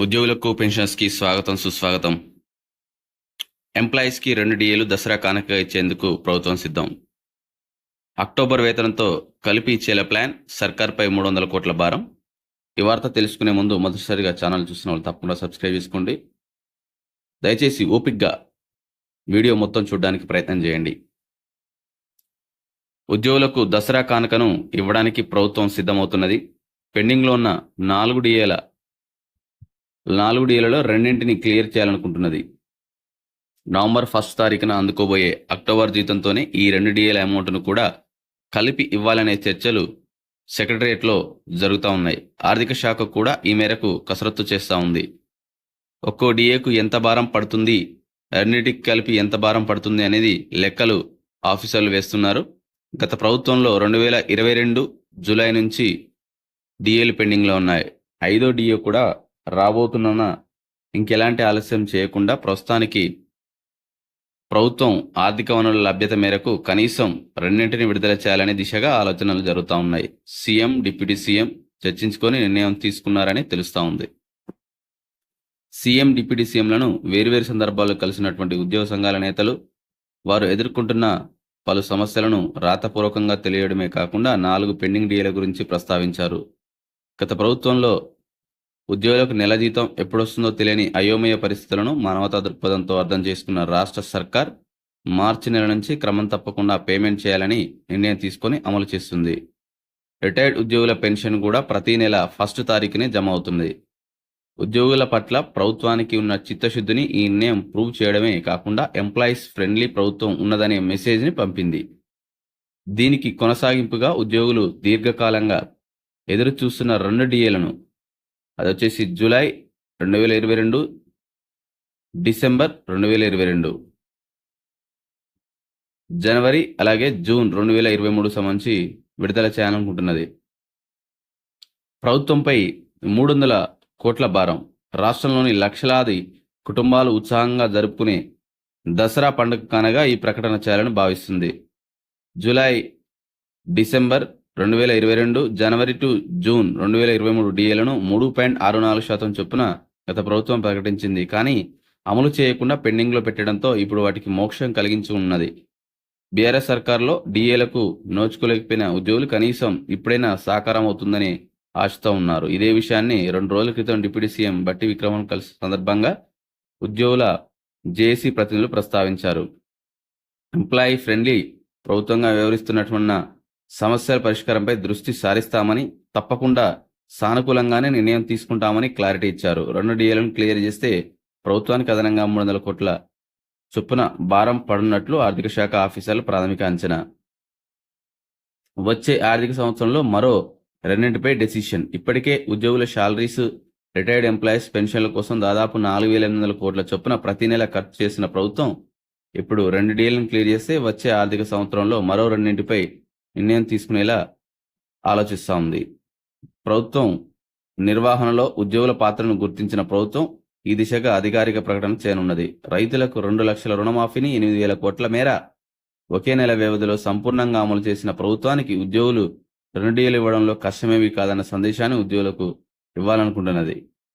ఉద్యోగులకు పెన్షన్స్కి స్వాగతం సుస్వాగతం. ఎంప్లాయీస్కి రెండు డిఏలు దసరా కానుకగా ఇచ్చేందుకు ప్రభుత్వం సిద్ధం. అక్టోబర్ వేతనంతో కలిపి ఇచ్చేలా ప్లాన్ సర్కార్పై మూడు వందల కోట్ల భారం. ఈ వార్త తెలుసుకునే ముందు మొదటిసారిగా ఛానల్ చూసిన వాళ్ళు తప్పకుండా సబ్స్క్రైబ్ చేసుకోండి. దయచేసి ఓపిక్గా వీడియో మొత్తం చూడడానికి ప్రయత్నం చేయండి. ఉద్యోగులకు దసరా కానుకను ఇవ్వడానికి ప్రభుత్వం సిద్ధమవుతున్నది. పెండింగ్లో ఉన్న నాలుగు డిఏల నాలుగు డీలలో రెండింటిని క్లియర్ చేయాలనుకుంటున్నది. నవంబర్ ఫస్ట్ తారీఖున అందుకోబోయే అక్టోబర్ జీతంతోనే ఈ రెండు డిఏల అమౌంట్ను కూడా కలిపి ఇవ్వాలనే చర్చలు సెక్రటరియట్లో జరుగుతూ ఉన్నాయి. ఆర్థిక శాఖ కూడా ఈ మేరకు కసరత్తు చేస్తూ ఉంది. ఒక్కో డిఏకు ఎంత భారం పడుతుంది? రెండింటికి కలిపి ఎంత భారం పడుతుంది అనేది లెక్కలు ఆఫీసర్లు వేస్తున్నారు. గత ప్రభుత్వంలో రెండు వేల ఇరవై రెండు జూలై నుంచి డిఏలు పెండింగ్లో ఉన్నాయి. ఐదో డిఏ కూడా రాబోతున్న ఇంకెలాంటి ఆలస్యం చేయకుండా ప్రస్తుతానికి ప్రభుత్వం ఆర్థిక వనరుల లభ్యత మేరకు కనీసం రెండింటిని విడుదల చేయాలనే దిశగా ఆలోచనలు జరుగుతూ ఉన్నాయి. సీఎం డిప్యూటీ సీఎం చర్చించుకొని నిర్ణయం తీసుకున్నారని తెలుస్తూ ఉంది. సీఎం డిప్యూటీ సీఎంలను వేర్వేరు సందర్భాల్లో కలిసినటువంటి ఉద్యోగ సంఘాల నేతలు వారు ఎదుర్కొంటున్న పలు సమస్యలను రాతపూర్వకంగా తెలియడమే కాకుండా నాలుగు పెండింగ్ డీఏల గురించి ప్రస్తావించారు. గత ప్రభుత్వంలో ఉద్యోగులకు నెల జీతం ఎప్పుడొస్తుందో తెలియని అయోమయ పరిస్థితులను మానవతా దృక్పథంతో అర్థం చేసుకున్న రాష్ట్ర సర్కార్ మార్చి నెల నుంచి క్రమం తప్పకుండా పేమెంట్ చేయాలని నిర్ణయం తీసుకొని అమలు చేస్తుంది. రిటైర్డ్ ఉద్యోగుల పెన్షన్ కూడా ప్రతి నెల ఫస్ట్ తారీఖునే జమ అవుతుంది. ఉద్యోగుల పట్ల ప్రభుత్వానికి ఉన్న చిత్తశుద్ధిని ఈ నిర్ణయం ప్రూవ్ చేయడమే కాకుండా ఎంప్లాయీస్ ఫ్రెండ్లీ ప్రభుత్వం ఉన్నదనే మెసేజ్ని పంపింది. దీనికి కొనసాగింపుగా ఉద్యోగులు దీర్ఘకాలంగా ఎదురు చూస్తున్న రెండు డిఏలను అది వచ్చేసి జూలై రెండు వేల ఇరవై రెండు డిసెంబర్ రెండు వేల ఇరవై రెండు. జనవరి అలాగే జూన్ రెండు వేల ఇరవై మూడు సంబంధించి విడుదల చేయాలనుకుంటున్నది. ప్రభుత్వంపై మూడు వందల కోట్ల భారం. రాష్ట్రంలోని లక్షలాది కుటుంబాలు ఉత్సాహంగా జరుపుకునే దసరా పండుగ కానగా ఈ ప్రకటన చేయాలని భావిస్తుంది. జూలై డిసెంబర్ రెండు వేల ఇరవై రెండు జనవరి టు జూన్ రెండు వేల ఇరవై మూడు డిఏలను మూడు పాయింట్ ఆరు నాలుగు శాతం చొప్పున గత ప్రభుత్వం ప్రకటించింది. కానీ అమలు చేయకుండా పెండింగ్లో పెట్టడంతో ఇప్పుడు వాటికి మోక్షం కలిగించి ఉన్నది బీఆర్ఎస్ సర్కార్లో డిఏలకు నోచుకోలేకపోయిన ఉద్యోగులు కనీసం ఇప్పుడైనా సాకారం అవుతుందని ఆశతో ఉన్నారు. ఇదే విషయాన్ని రెండు రోజుల క్రితం డిప్యూటీ సీఎం బట్టి విక్రమం కలిసి సందర్భంగా ఉద్యోగుల జేఏసీ ప్రతినిధులు ప్రస్తావించారు. ఎంప్లాయీ ఫ్రెండ్లీ ప్రభుత్వంగా వ్యవహరిస్తున్నటువంటి సమస్యల పరిష్కారంపై దృష్టి సారిస్తామని తప్పకుండా సానుకూలంగానే నిర్ణయం తీసుకుంటామని క్లారిటీ ఇచ్చారు. రెండు డిఏలను క్లియర్ చేస్తే ప్రభుత్వానికి అదనంగా మూడు వందల కోట్ల చొప్పున భారం పడున్నట్లు ఆర్థిక శాఖ ఆఫీసర్లు ప్రాథమిక అంచనా. వచ్చే ఆర్థిక సంవత్సరంలో మరో రెండింటిపై డెసిషన్. ఇప్పటికే ఉద్యోగుల శాలరీస్ రిటైర్డ్ ఎంప్లాయీస్ పెన్షన్ల కోసం దాదాపు నాలుగు వేల ఎనిమిది వందల కోట్ల చొప్పున ప్రతి నెల ఖర్చు చేసిన ప్రభుత్వం ఇప్పుడు రెండు డీలను క్లియర్ చేస్తే వచ్చే ఆర్థిక సంవత్సరంలో మరో రెండింటిపై నిర్ణయం తీసుకునేలా ఆలోచిస్తూ ఉంది. ప్రభుత్వం నిర్వహణలో ఉద్యోగుల పాత్రను గుర్తించిన ప్రభుత్వం ఈ దిశగా అధికారిక ప్రకటన చేయనున్నది. రైతులకు రెండు లక్షల రుణమాఫీని ఎనిమిది వేల కోట్ల మేర ఒకే నెల వ్యవధిలో సంపూర్ణంగా అమలు చేసిన ప్రభుత్వానికి ఉద్యోగులు రెండు ఇవ్వడంలో కష్టమేమీ కాదన్న సందేశాన్ని ఉద్యోగులకు ఇవ్వాలనుకుంటున్నది.